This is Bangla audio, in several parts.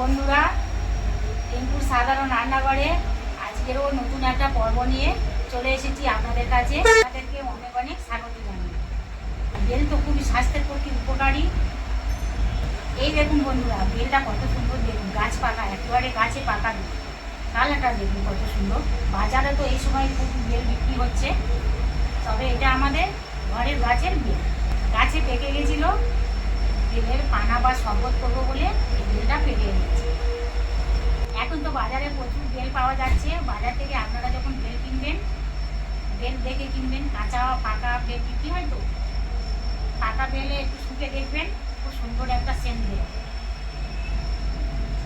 বন্ধুরা, টেম্পুর সাধারণ রান্নাঘরে আজকেরও নতুন একটা পর্ব নিয়ে চলে এসেছি আপনাদের কাছে। আপনাদেরকে অনেক অনেক স্বাগত জানাই। বেল তো খুবই স্বাস্থ্যের পক্ষে উপকারী। এই দেখুন বন্ধুরা, বেলটা কত সুন্দর দেখুন। গাছ পাকা, একেবারে গাছে পাকা বেল। কালারটা দেখুন কত সুন্দর। বাজারে তো এই সময় খুব বেল বিক্রি হচ্ছে। তবে এটা আমাদের ঘরের গাছের বেল। গাছে পেকে গেছিল বেলের পানা বা শরবত করব বলে এই বেলটা পেকে গেছে এখন তো বাজারে প্রচুর বেল পাওয়া যাচ্ছে। বাজার থেকে আপনারা যখন বেল কিনবেন, বেল দেখে কিনবেন, কাঁচা, পাকা বেল বিক্রি হয় তো? পাকা বেলে একটু শুকে দেখবেন, খুব সুন্দর একটা সেন্ট হয়।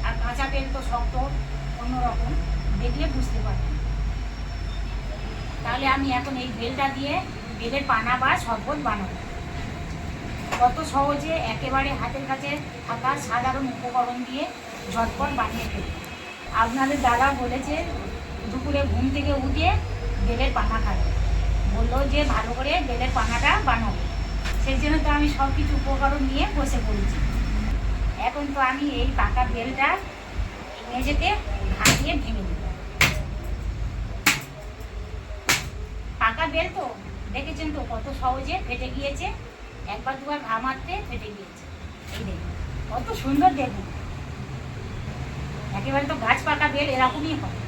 আর কাঁচা বেল তো শক্ত, অন্যরকম, দেখলে বুঝতে পারবেন। তাহলে আমি এখন এই বেলটা দিয়ে বেলের পানা বা শরবত বানাবো। কত সহজে একেবারে হাতের কাছে থাকা সাধারণ উপকরণ দিয়ে ঝটপট বানিয়ে ফেলি। আপনাদের দাদা বলেছে দুপুরে ঘুম থেকে উঠে বেলের পানা খাবে। বলল যে, ভালো করে বেলের পানাটা বানাবো সেই জন্য তো আমি সব কিছু উপকরণ নিয়ে বসে পড়েছি। এখন তো আমি এই পাকা বেলটা মেঝেতে দিয়ে ভেঙে দেব পাকা বেল তো, দেখেছেন তো কত সহজে ফেটে গিয়েছে? একবার দুবার ঘা মারতে ফেটে গিয়েছে। এই দেখুন, কত সুন্দর দেখুন। একেবারে তো গাছ পাকা বেল, এরকমই হয়।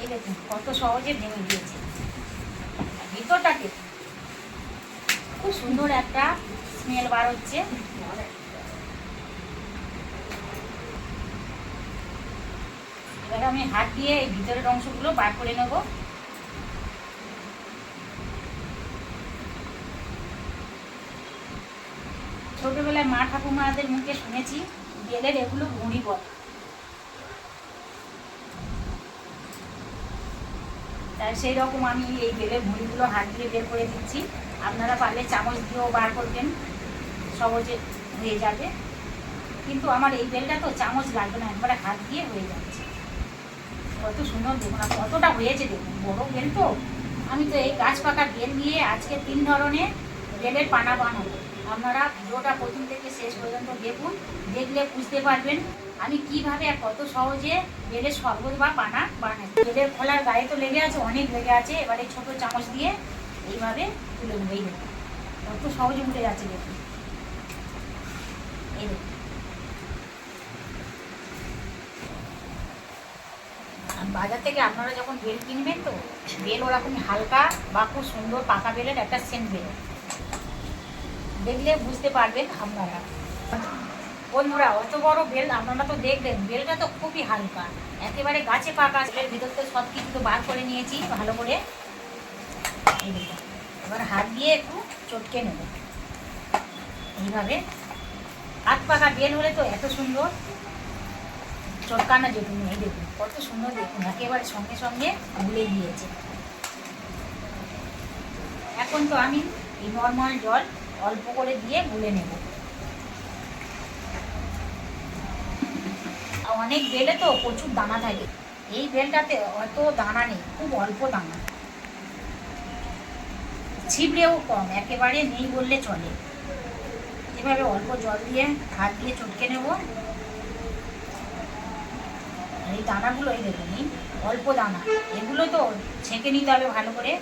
এই দেখুন, কত সহজে ভেঙে গিয়েছে। আর ভিতরটা দেখুন খুব সুন্দর একটা স্মেল বার হচ্ছে। এবার আমি হাত দিয়ে এই ভিতরের অংশগুলো বার করে নেব। ছোটবেলায় মা ঠাকুমাদের মুখে শুনেছি, বেলের এগুলো গুঁড়ি বলে। তাই সেই রকম আমি এই বেলের ভুঁড়িগুলো হাত দিয়ে বের করে দিচ্ছি। আপনারা পারলে চামচ দিয়েও বার করবেন, সহজে হয়ে যাবে। কিন্তু আমার এই বেলটা তো চামচ লাগবে না, একবারে হাত দিয়ে হয়ে যাচ্ছে। কত সুন্দর দেখুন কতটা হয়েছে দেখুন, বড় বেল তো। আমি তো এই গাছ পাকা বেল নিয়ে আজকে তিন ধরনের বেলের পানা বানাবো। আপনারা ভিডিওটা প্রথম থেকে শেষ পর্যন্ত দেখুন, দেখলে বুঝতে পারবেন আমি কীভাবে আর কত সহজে বেলের শরবত বা পানা বানাই। বেলের খোলার গায়ে তো লেগে আছে, অনেক লেগে আছে, এবারে ছোট চামচ দিয়ে এইভাবে তুলে নেব কত সহজে উঠে যাচ্ছে দেখুন। বাজার থেকে আপনারা যখন বেল কিনবেন তো, বেল ওরকমই হালকা বা খুব সুন্দর পাকা বেলের একটা সেন্ট বেরোয়। দেখলে বুঝতে পারবেন আপনারা। বন্ধুরা, অত বড় বেল আপনারা তো দেখবেন, বেলটা তো খুবই হালকা। একেবারে গাছে পাকা, বেলের ভিতর তো সব কিছু তো বার করে নিয়েছি, ভালো করে। এবার হাত দিয়ে একটু চটকে নেব। এইভাবে। হাত পাকা বেল হলে তো এত সুন্দর। চটকানো যেত এই দেখুন, কত সুন্দর দেখুন, একেবারে সঙ্গে সঙ্গে গুলে গিয়েছে। এখন তো আমি এই নর্মাল জল অল্প করে দিয়ে গুলে নেব। অনেক বেলে তো প্রচুর দানা থাকে। এই বেলটাতে অত দানা নেই, খুব অল্প দানা। ছিবড়েও কম, একেবারে নেই বললে চলে। এভাবে অল্প জল দিয়ে হাত দিয়ে চটকে নেব। এই দানাগুলো এই দেখুন অল্প দানা, এগুলো তো ছেঁকে নিতে হবে ভালো করে।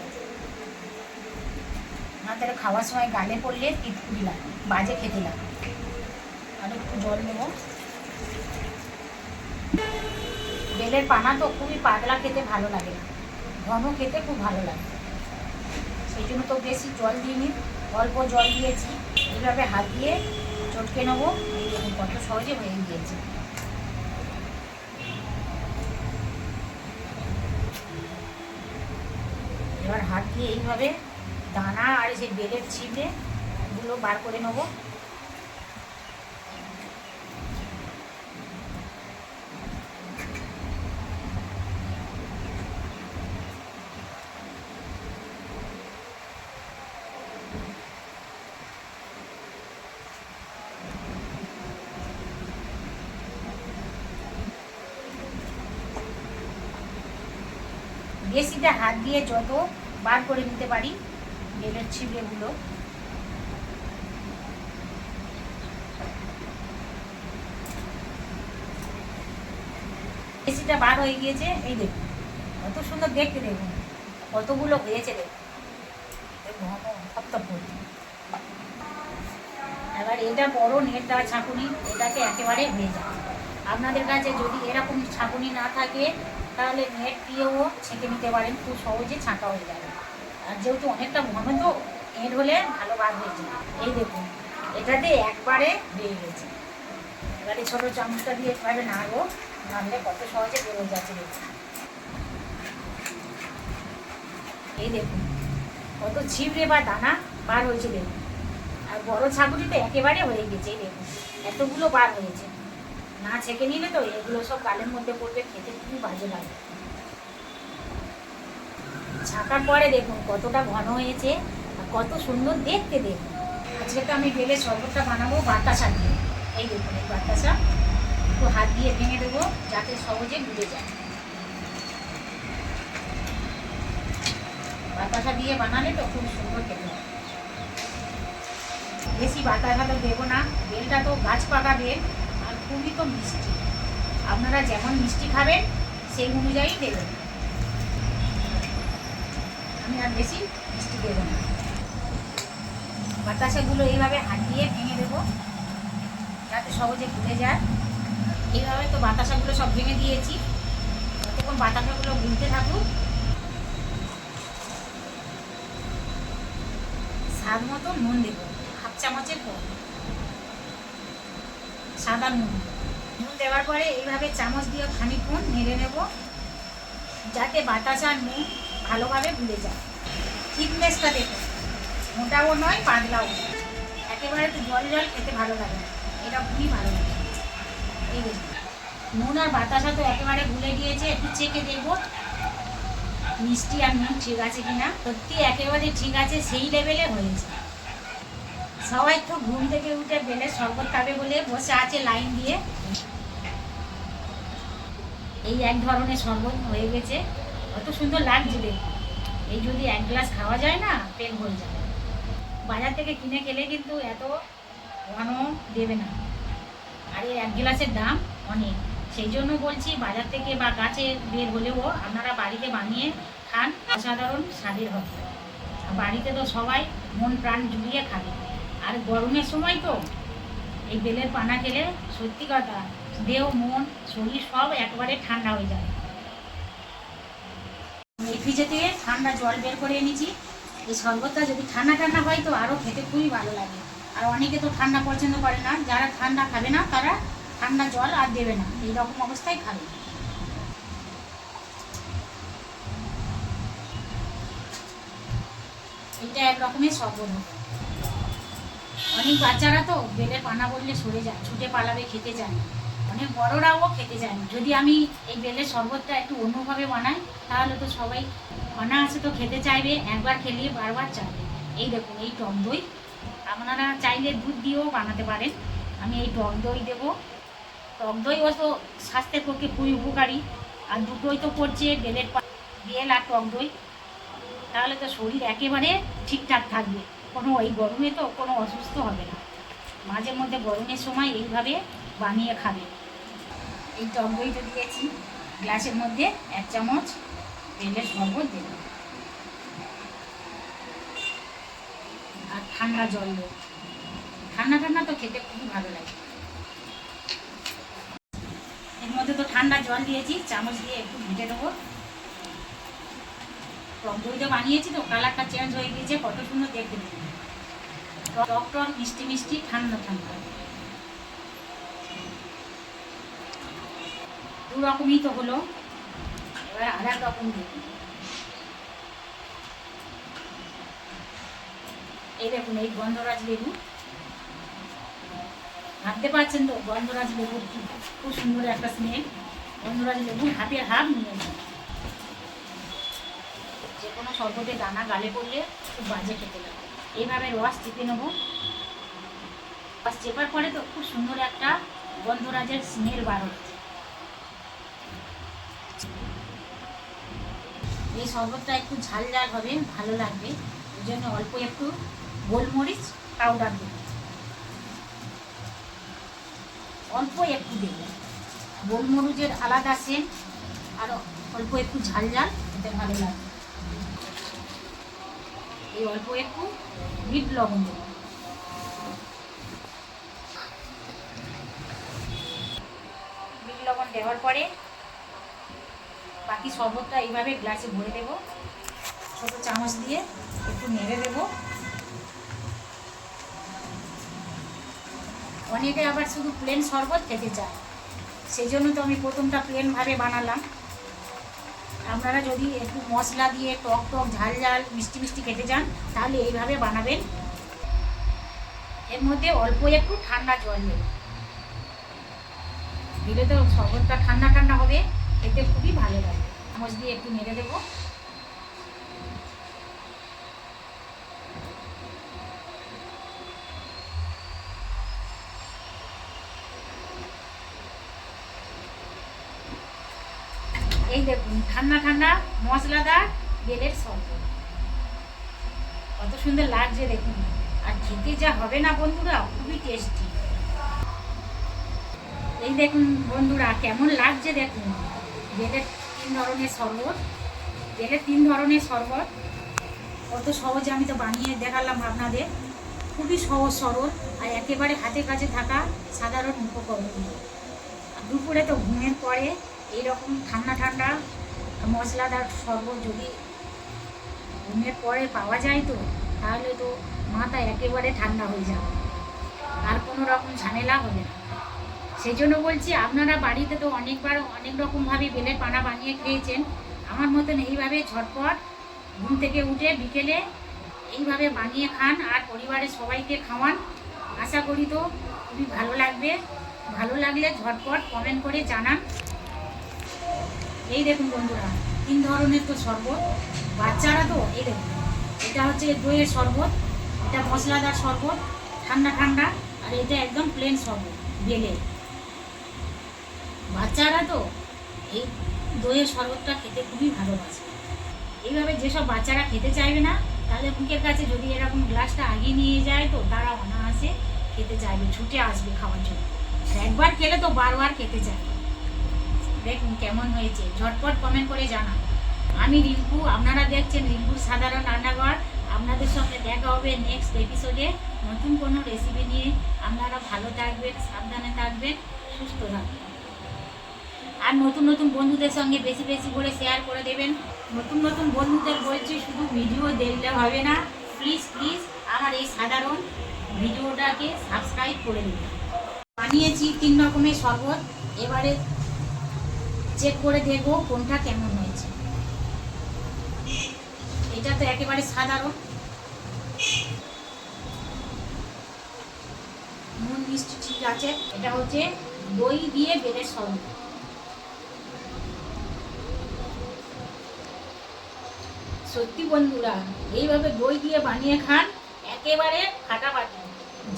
তাহলে খাওয়ার সময় গালে পড়লে তিতকুড়ি লাগে, বাজে খেতে লাগে। আর একটু জল নেব। বেলের পানা তো খুবই পাতলা খেতে ভালো লাগে। ঘন খেতে খুব ভালো লাগে। সেই জন্য তো বেশি জল দিইনি, অল্প জল দিয়েছি। এইভাবে হাত দিয়ে চটকে নেব। এই দেখুন কত সহজে হয়ে গিয়েছে। এবার হাত দিয়ে এইভাবে দানা আর যে বেলের ছিপে গুলো বার করে নেব। বেশিটা হাত দিয়ে যত বার করে নিতে পারি। বেলের ছিবড়েগুলো এসিটা বার হয়ে গিয়েছে, এই দেখুন, কত সুন্দর দেখতে দেখুন, কতগুলো হয়েছে এবার এটা বড় নেট দেওয়া ছাঁকুনি, এটাকে একেবারে হয়ে যায় আপনাদের কাছে যদি এরকম ছাঁকুনি না থাকে, তাহলে নেট দিয়েও ছেঁকে নিতে পারেন, খুব সহজে ছাঁকা হয়ে যাবে। আর যেহেতু অনেকটা ঘন তো নেট হলে ভালো বার হয়ে যায় এই দেখুন এটাতে একবারে হয়ে গেছে। এবারে ছোটো চামচটা দিয়ে এভাবে নাড়বো, নাড়লে কত সহজে বেরোয় যাচ্ছে এই দেখুন, কত ছিবড়ে বা দানা বার হয়েছে দেখুন। আর বড় ছাগলই তো একেবারে হয়ে গেছে দেখুন, এতগুলো বার হয়েছে। না ছেঁকে নিলে তো এগুলো সব গালের মধ্যে পড়বে, খেতে খুবই বাজে লাগে। ছাকার পরে দেখুন কতটা ঘন হয়েছে আর কত সুন্দর দেখতে দেখুন। আজকে আমি বেলে শরবতটা বানাবো বাতাসা দিয়ে। এই দেখুন, এই বাতাসা একটু হাত দিয়ে ভেঙে দেবো যাতে সহজে গুলে যায়। বাতাসা দিয়ে বানালে তো খুব সুন্দর খেতে হয়। বেশি বাতাসা তো দেবো না, বেলটা তো গাছ পাকা বেল আর খুবই তো মিষ্টি। আপনারা যেমন মিষ্টি খাবেন, সেই অনুযায়ী দেবেন। আমি আর বেশি মিষ্টি দেবো না। বাতাসাগুলো এইভাবে হাত দিয়ে ভেঙে দেবো, যাতে সহজে ঘুরে যায়। এইভাবে তো বাতাসাগুলো সব ভেঙে দিয়েছি। ততক্ষণ বাতাসাগুলো গুলতে থাকুক, স্বাদ মতো নুন দেবো, হাফ চামচের কম। সাদা নুন। নুন দেওয়ার পরে এইভাবে চামচ দিয়ে খানিকক্ষণ নেড়ে নেব, যাতে বাতাসা নুন ভালোভাবে ভুলে যায়। থিকনেসটা দেখুন। মোটাও নয়, পাতলাও নয়। একেবারে তো জল জল খেতে ভালো লাগে। না এটা খুবই ভালো লাগে। এই দেখুন। নুন আর বাতাসা তো একেবারে ভুলে গিয়েছে। একটু চেকে দেখব। মিষ্টি আর নুন ঠিক আছে কিনা? সত্যি একেবারে ঠিক আছে, সেই লেভেলে হয়েছে। সবাই তো ঘুম থেকে উঠে বেলে শরবত খাবে বলে বসে আছে লাইন দিয়ে। এই এক ধরনের শরবত হয়ে গেছে। কত সুন্দর লাগছে দেখুন এই যদি এক গ্লাস খাওয়া যায় না, পেট ভরে যাবে। বাজার থেকে কিনে খেলে কিন্তু এত ঘন দেবে না। আর এক গ্লাসের দাম অনেক। সেই জন্য বলছি বাজার থেকে বা গাছে বের হলেও আপনারা বাড়িতে বানিয়ে খান, অসাধারণ স্বাদের হবে। বাড়িতে তো সবাই মন প্রাণ জুড়িয়ে খাবে। আর গরমের সময় তো এই বেলের পানা খেলে সত্যি কথা দেহ, মন, শরীর সব একবারে ঠান্ডা হয়ে যায়। ফ্রিজে থেকে ঠান্ডা জল বের করে এনেছি। এই শরবতটা যদি ঠান্ডা ঠান্ডা হয় তো আরও খেতে খুবই ভালো লাগে। আর অনেকে তো ঠান্ডা পছন্দ করে না, যারা ঠান্ডা খাবে না তারা ঠান্ডা জল আর দেবে না। এই রকম অবস্থায় খাবে। এটা এক রকমের অনেক বাচ্চারা তো বেলের পানা বললে সরে যায়, ছুটে পালাবে, খেতে চায় না। অনেক বড়রাও খেতে চায় না। যদি আমি এই বেলের শরবতটা একটু অন্যভাবে বানাই, তাহলে তো সবাই অনায়াসে তো খেতে চাইবে, একবার খেলিয়ে বারবার চাইবে। এই দেখুন, এই টক দই। আপনারা চাইলে দুধ দিয়েও বানাতে পারেন। আমি এই টক দই দেবো। টক দই অবশ্য স্বাস্থ্যের পক্ষে খুবই উপকারী। আর দুটোই তো পড়ছে, বেলের বেল আর টক দই। তাহলে তো শরীর একেবারে ঠিকঠাক থাকবে। কোনো এই গরমে তো কোনো অসুস্থ হবে না। মাঝে মধ্যে গরমের সময় এইভাবে বানিয়ে খাবে। এই টক দইটা দিয়েছি। গ্লাসের মধ্যে এক চামচ বেলের শরবত দেব। আর ঠান্ডা জল দেব। ঠান্ডা ঠান্ডা তো খেতে খুবই ভালো লাগে। এর মধ্যে তো ঠান্ডা জল দিয়েছি, চামচ দিয়ে একটু ঘেঁটে দেবো। টক দইটা বানিয়েছি তো, কালারটা চেঞ্জ হয়ে গিয়েছে, কত সুন্দর দেখতে। টক টক, মিষ্টি মিষ্টি, ঠান্ডা ঠান্ডা। দু রকমই তো হলো। এবার আর এক রকম দেখুন এই দেখুন, এই গন্ধরাজ লেবু। ভাবতে পারছেন তো, গন্ধরাজ লেবুর খুব সুন্দর একটা স্মেল গন্ধরাজ লেবুর হাফের হাফ নিয়ে যে কোনো শরবতে দানা গালে পড়লে খুব বাজে খেতে লাগে। এইভাবে রস চেপে নেব। রস চেপার পরে তো খুব সুন্দর একটা গন্ধরাজের স্মেল বার হচ্ছে এই শরবতটা একটু ঝাল ঝাল হবে, ভালো লাগবে। ওই জন্য অল্প একটু গোলমরিচ পাউডার দেবো। অল্প একটু দেবো। গোলমরিচের আলাদা সেন্ট আর অল্প একটু ঝাল ঝাল এতে ভালো লাগবে। এই অল্প একটু বিট লবণ দেবো। লবণ দেওয়ার পরে বাকি শরবতটা এইভাবে গ্লাসে ভরে দেব ছোট চামচ দিয়ে একটু নেড়ে দেব। অনেকে আবার শুধু প্লেন শরবত খেতে চায়। সেই জন্য তো আমি প্রথমটা প্লেনভাবে বানালাম। আপনারা যদি একটু মশলা দিয়ে টক টক, ঝাল ঝাল, মিষ্টি মিষ্টি খেতে চান, তাহলে এইভাবে বানাবেন। এর মধ্যে অল্প একটু ঠান্ডা জল দেবেন দিলে তো শরবতটা ঠান্ডা ঠান্ডা হবে। খেতে খুবই ভালো লাগে। চামচ দিয়ে একটু নেড়ে দেবো। এই দেখুন, ঠান্ডা ঠান্ডা মশলাদার বেলের শরবত কত সুন্দর লাগছে দেখুন। আর খেতে যা হবে না বন্ধুরা, খুবই টেস্টি এই দেখুন বন্ধুরা, কেমন লাগছে দেখুন। বেলের তিন ধরনের শরবত বেলের তিন ধরনের শরবত। কত সহজে আমি তো বানিয়ে দেখালাম আপনাদের। খুবই সহজ সরল আর একেবারে হাতে কাছে থাকা সাধারণ উপকরণ। আর দুপুরে তো ঘুমের পরে এইরকম ঠান্ডা ঠান্ডা মশলাদার শরবত যদি ঘুমের পরে পাওয়া যায় তো, তাহলে তো মাথা একেবারে ঠান্ডা হয়ে যাবে। আর কোনো রকম ঝামেলা হবে না। সেই জন্য বলছি, আপনারা বাড়িতে তো অনেকবার অনেক রকমভাবে বেলের পানা বানিয়ে খেয়েছেন। আমার মতন এইভাবে ঝটপট ঘুম থেকে উঠে বিকেলে এইভাবে বানিয়ে খান আর পরিবারের সবাইকে খাওয়ান। আশা করি তো খুবই ভালো লাগবে। ভালো লাগলে ঝটপট কমেন্ট করে জানান। এই দেখুন বন্ধুরা, তিন ধরনের তো শরবত। বাচ্চারা তো, এই দেখুন, এটা হচ্ছে দইয়ের শরবত, এটা মশলাদার শরবত, ঠান্ডা ঠান্ডা, আর এটা একদম প্লেন শরবত বেলের বাচ্চারা তো এই দইয়ের শরবতটা খেতে খুবই ভালোবাসে। এইভাবে যেসব বাচ্চারা খেতে চাইবে না তাহলে মুখের কাছে যদি এরকম গ্লাসটা আগিয়ে নিয়ে যায় তো তারা অনায়াসে খেতে চাইবে, ছুটে আসবে খাওয়ার জন্য। একবার খেলে তো বারবার খেতে চাইবে দেখুন কেমন হয়েছে, ঝটপট কমেন্ট করে জানান। আমি রিঙ্কু, আপনারা দেখছেন রিঙ্কুর সাধারণ রান্নাঘর। আপনাদের সঙ্গে দেখা হবে নেক্সট এপিসোডে নতুন কোনো রেসিপি নিয়ে। আপনারা ভালো থাকবেন, সাবধানে থাকবেন, সুস্থ থাকবেন। আর নতুন নতুন বন্ধুদের সঙ্গে বেশি বেশি করে শেয়ার করে দেবেন। নতুন নতুন বন্ধুদের বলছি, শুধু ভিডিও দেখলে হবে না। প্লিজ প্লিজ আমার এই সাধারণ ভিডিওটাকে সাবস্ক্রাইব করে দেবেন বানিয়েছি তিন রকমের শরবত। এবারে চেক করে দেখব কোনটা কেমন হয়েছে। এটা তো একেবারে সাধারণ। নুন মিষ্টি ঠিক আছে। এটা হচ্ছে দই দিয়ে বেলের শরবত। সত্যি বন্ধুরা, এইভাবে দই দিয়ে বানিয়ে খান, একেবারে ফাটাফাটি।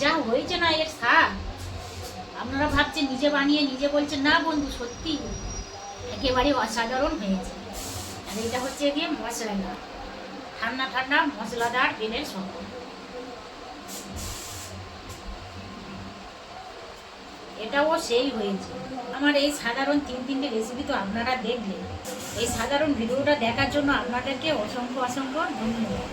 যা হয়েছে না এর স্বাদ? আপনারা ভাবছেন নিজে বানিয়ে নিজে বলছেন, না বন্ধু, সত্যি। একেবারে অসাধারণ হয়েছে। আর এটা হচ্ছে গিয়ে মশলা ঠান্ডা ঠান্ডা মশলাদার বেলের শরবত এটাও সেই হয়েছে। আমার এই সাধারণ তিন তিনটে রেসিপি তো আপনারা দেখলেন। এই সাধারণ ভিডিওটা দেখার জন্য আপনাদেরকে অসংখ্য অসংখ্য ধন্যবাদ।